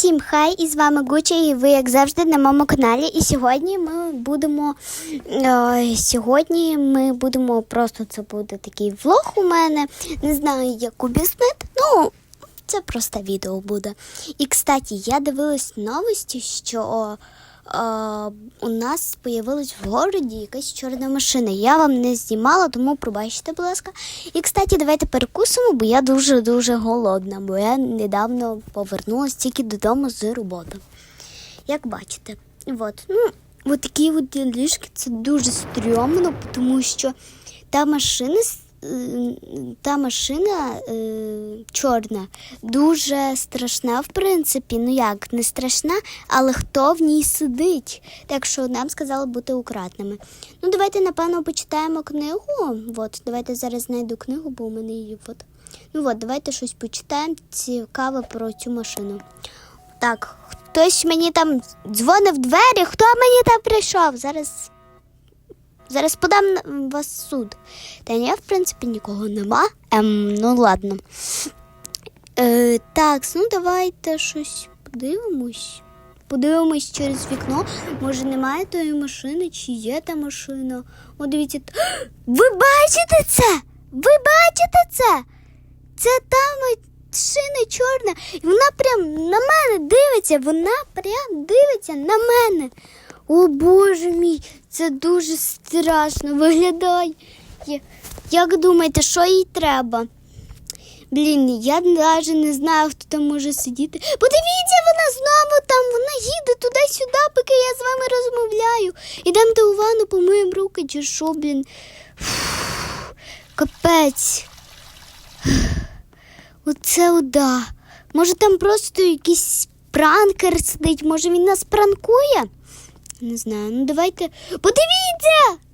Всім хай! І з вами Гуча, і ви, як завжди, на моєму каналі. І сьогодні ми будемо. о, сьогодні ми будемо просто це буде такий влог у мене. Не знаю, як об'яснити. Ну, це просто відео буде. І, кстати, я дивилась новості, що е, у нас з'явилась в городі якась чорна машина. Я вам не знімала, тому пробачте, будь ласка. І, кстати, давайте перекусимо, бо я дуже-дуже голодна, бо я недавно повернулася тільки додому з роботи. Як бачите, от, ну, от такі от ліжки це дуже стрьомно, тому що та машина. Та машина е, чорна дуже страшна, в принципі. Ну як, не страшна, але хто в ній сидить? Так що нам сказали бути акуратними. Ну, давайте, напевно, почитаємо книгу. От, давайте зараз знайду книгу, бо у мене її от. Ну от, давайте щось почитаємо цікаве про цю машину. Так, хтось мені там дзвонив в двері, хто мені там прийшов? Зараз. Зараз подам вас суд. Та ні, в принципі, нікого нема. Ем, ну ладно. Е, так, ну давайте щось подивимось. Подивимось через вікно. Може, немає тої машини, чи є та машина. О, дивіться. Ви бачите це? Ви бачите це? Це та машина чорна. І вона прям на мене дивиться. Вона прям дивиться на мене. О Боже мій, це дуже страшно виглядає. Як думаєте, що їй треба? Блін, я навіть не знаю, хто там може сидіти. Подивіться, вона знову там, вона їде туди-сюди, поки я з вами розмовляю. Ідемо до ванну, помиємо руки, чи що, блін. Фух, Капець. Оце ода. Може там просто якийсь пранкер сидить, може він нас пранкує? Не знаю. Ну давайте. Подивіться!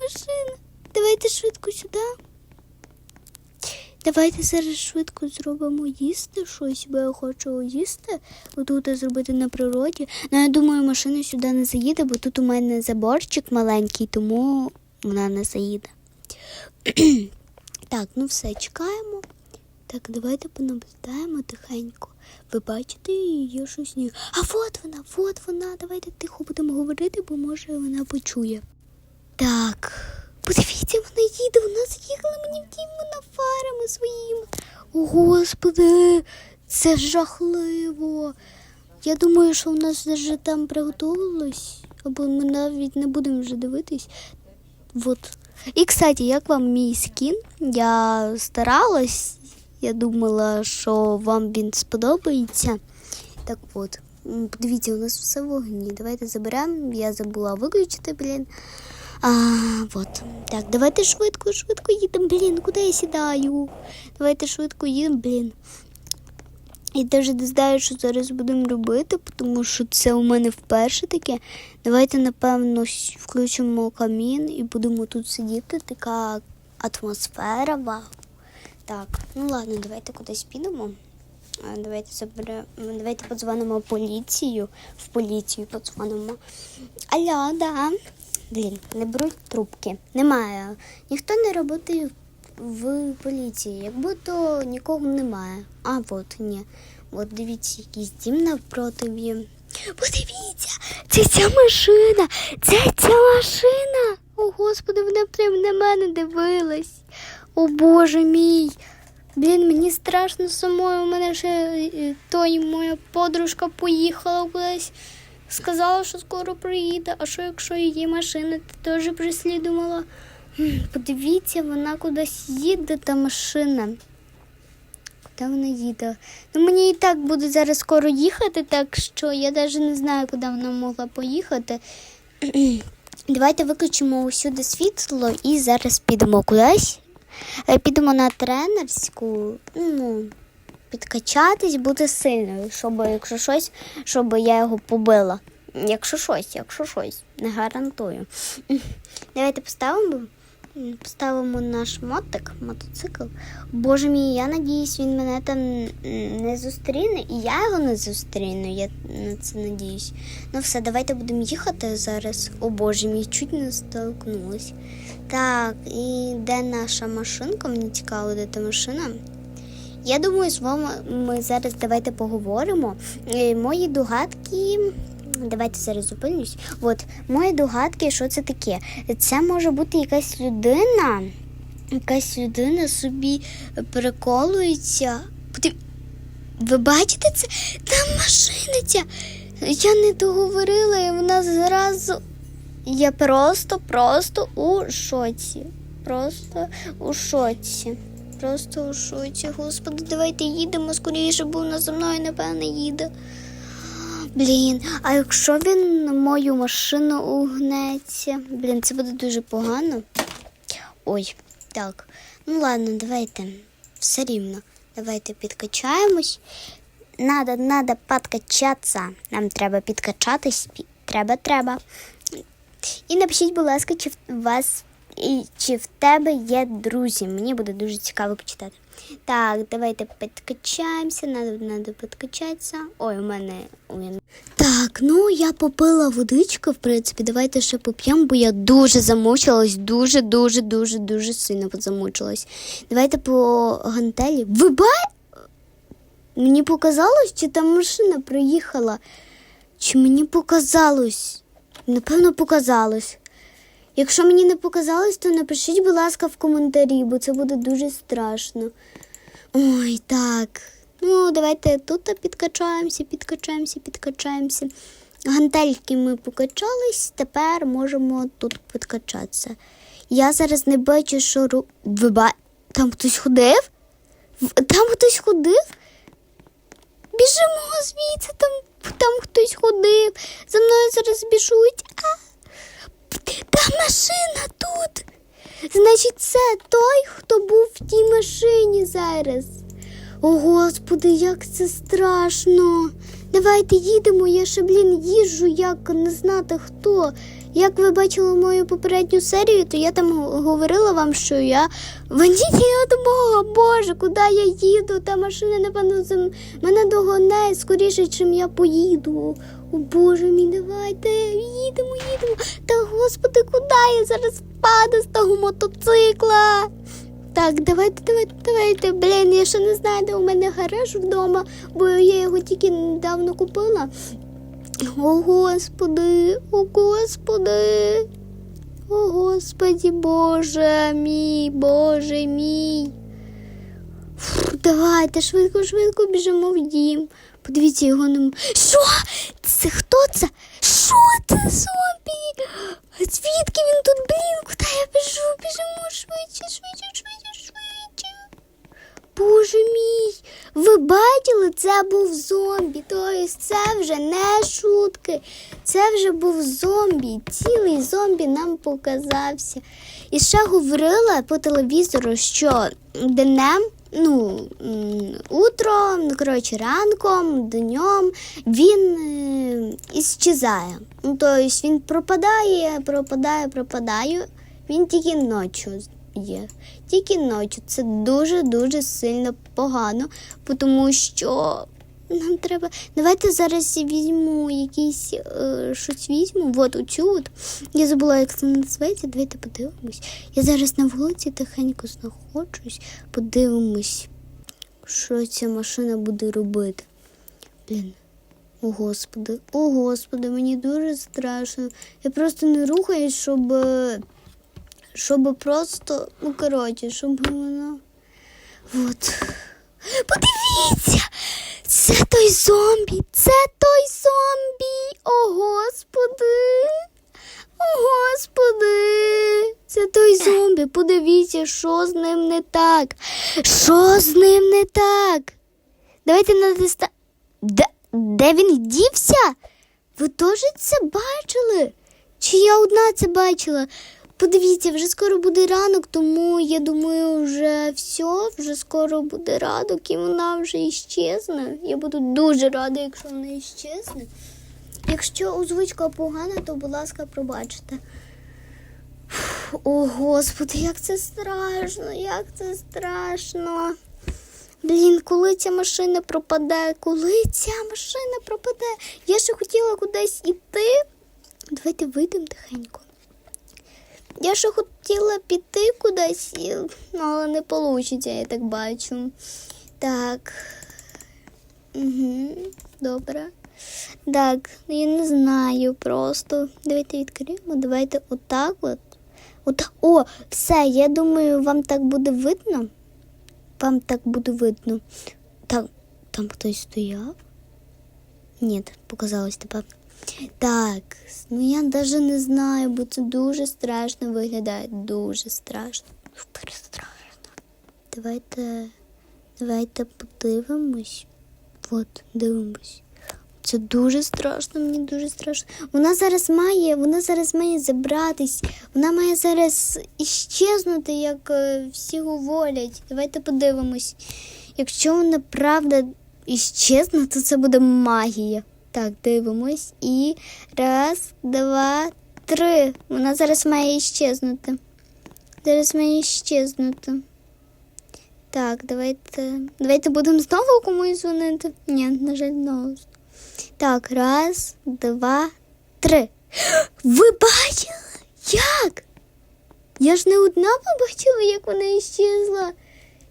Машина. Давайте швидко сюди. Давайте зараз швидко зробимо їсти щось, бо я хочу їсти. Отут зробити на природі. Ну, я думаю, машина сюди не заїде, бо тут у мене заборчик маленький, тому вона не заїде. так, ну все, чекаємо. Так, давайте понаблюдаємо тихенько. Ви бачите її, щось ні. А от вона, от вона. Давайте тихо будемо говорити, бо може вона почує. Так, подивіться, вона їде, вона заїхала мені в дім вона фарами своїми. О, Господи, це жахливо. Я думаю, що у нас вже там приготувалось, або ми навіть не будемо вже дивитись. Вот. І, кстати, як вам мій скін? Я старалась, я думала, що вам він сподобається. Так от, подивіться, у нас все в вогні. Давайте заберемо. Я забула виключити, блін. А, вот. Так, давайте швидко, швидко їдемо, блін, куди я сідаю? Давайте швидко їдемо, блін. Я навіть не знаю, що зараз будемо робити, тому що це у мене вперше таке. Давайте, напевно, включимо камін і будемо тут сидіти. Така атмосфера, вау. Так, ну ладно, давайте кудись підемо. Давайте заберемо, давайте подзвонимо поліцію. В поліцію подзвонимо. Алло, да. Блін, не беруть трубки. Немає. Ніхто не працює в поліції, якби то нікого немає. А от ні. От дивіться, якийсь дім навпроти. Подивіться, це ця машина, це ця машина. О, господи, вона прям на мене дивилась. О Боже мій. Блін, мені страшно самою. У мене ще е, той моя подружка поїхала кудись. Сказала, що скоро приїде. А що якщо її машина ти теж преслідувала? М, Подивіться, вона кудись їде, та машина. Куди вона їде? Ну, мені і так буде зараз скоро їхати, так що я навіть не знаю, куди вона могла поїхати. Давайте виключимо усюди світло і зараз підемо кудись. Е, Підемо на тренерську, ну, підкачатись, бути сильною, щоб якщо щось, щоб я його побила. Якщо щось, якщо щось, не гарантую. Давайте поставимо. М, Поставимо наш мотик, мотоцикл. Боже мій, я надіюсь, він мене там не зустріне, і я його не зустріну. Я на це надіюсь. Ну все, давайте будемо їхати зараз. О Боже мій, чуть не столкнулась. Так, і де наша машинка? Мені цікаво, де та машина. Я думаю, з вами ми зараз давайте поговоримо. Е, Мої догадки. Давайте зараз зупинюсь. От мої догадки, що це таке? Це може бути якась людина, якась людина собі приколується. Ви бачите це? Там машина ця. Я не договорила, і вона зразу. Я просто, просто у шоці. Просто у шоці. Просто у шоці. Господи, давайте їдемо скоріше, бо вона за мною, напевно, їде. Блін, а якщо він на мою машину угнеться? Блін, це буде дуже погано. Ой, так. Ну ладно, давайте. Все рівно. Давайте підкачаємось. Надо, надо підкачатися. Нам треба підкачатись. Треба, треба. І напишіть, будь ласка, чи в вас і чи в тебе є друзі. Мені буде дуже цікаво почитати. Так, давайте підкачаємося, надо, надо підкачатися. Ой, у мене. Так, ну я попила водичку, в принципі, давайте ще поп'ємо, бо я дуже замучилась, дуже, дуже, дуже, дуже сильно замучилась. Давайте по гантелі. Ви ба... Мені показалось, чи там машина приїхала? Чи мені показалось? Напевно, показалось. Якщо мені не показалось, то напишіть, будь ласка, в коментарі, бо це буде дуже страшно. Ой, так. Ну, давайте тут підкачаємося, підкачаємося, підкачаємося. Гантельки ми покачались, тепер можемо тут підкачатися. Я зараз не бачу, що ру... Ви. Там хтось ходив? Там хтось ходив? Біжимо звідси, там, там хтось ходив. За мною зараз біжуть. А, машина тут. Значить, це той, хто був в тій машині зараз. О, Господи, як це страшно. Давайте їдемо, я ще, блін, їжджу, як не знати хто. Як ви бачили мою попередню серію, то я там говорила вам, що я водій от Бога, Боже, куди я їду? Та машина, напевно, за м- мене догоне скоріше, чим я поїду. О Боже мій, давайте, їдемо, їдемо. Та господи, куди я зараз впаду з того мотоцикла? Так, давайте, давайте, давайте. Блін, я ще не знаю, де у мене гараж вдома, бо я його тільки недавно купила. О, Господи, о Господи. О, Господи, Боже мій, Боже мій. Фу, давайте швидко, швидко біжимо в дім. Подивіться, його нема. Що? Це хто це? Що це зомбі? Звідки він тут, блін? Куди я біжу? Біжимо швидше, швидше, швидше, швидше. Боже мій, ви бачили, це був зомбі. Тобто це вже не шутки. Це вже був зомбі. Цілий зомбі нам показався. І ще говорила по телевізору, що днем, ну, утром, ну, коротше, ранком, днем він е, іщезає. Ну, тобто він пропадає, пропадає, пропадає. Він тільки ночі є. Тільки ночі. Це дуже-дуже сильно погано, тому що нам треба. Давайте зараз візьму якийсь е, щось візьму. От оцю от. Я забула, як це називається. Давайте подивимось. Я зараз на вулиці тихенько знаходжусь, подивимось, що ця машина буде робити. Блін. О, Господи, о, Господи, мені дуже страшно. Я просто не рухаюсь, щоб. е, щоб просто, ну коротше, щоб воно. От. Подивіться! Це той зомбі! Це той зомбі! О, Господи! О, Господи! Це той зомбі. Подивіться, що з ним не так. Що з ним не так? Давайте натиста. Де, де він дівся? Ви теж це бачили? Чи я одна це бачила? Подивіться, вже скоро буде ранок, тому я думаю, вже все, вже скоро буде ранок і вона вже іщезне. Я буду дуже рада, якщо вона іщезне. Якщо озвучка погана, то, будь ласка, пробачте. Фу, О, Господи, як це страшно, як це страшно. Блін, коли ця машина пропаде, коли ця машина пропаде? Я ще хотіла кудись іти. Давайте вийдемо тихенько. Я ще хотіла піти кудись, ну, але не вийде, я так бачу. Так. Угу, добре. Так, ну, я не знаю просто. Давайте відкриємо. Давайте отак от. От, о, все, я думаю, вам так буде видно. Вам так буде видно. Так, там хтось стояв? Ні, показалось тепер. Так, ну я навіть не знаю, бо це дуже страшно виглядає. Дуже страшно. Супер страшно. Давайте, давайте подивимось. От, дивимось. Це дуже страшно, мені дуже страшно. Вона зараз має, вона зараз має забратись, вона має зараз іщезнути, як е, всі говорять. Давайте подивимось. Якщо вона правда іщезне, то це буде магія. Так, дивимось. І раз, два, три. Вона зараз має іщезнути. Зараз має іщезнути. Так, давайте. Давайте будемо знову комусь дзвонити. Ні, на жаль, знову. Так, раз, два, три. Ви бачили? Як? Я ж не одна побачила, як вона іщезла.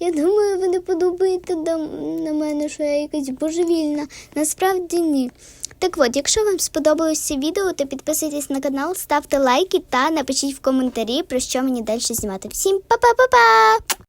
Я думаю, ви не подумаєте на мене, що я якась божевільна. Насправді ні. Так от, якщо вам сподобалось це відео, то підписуйтесь на канал, ставте лайки та напишіть в коментарі, про що мені далі знімати. Всім па-па-па-па!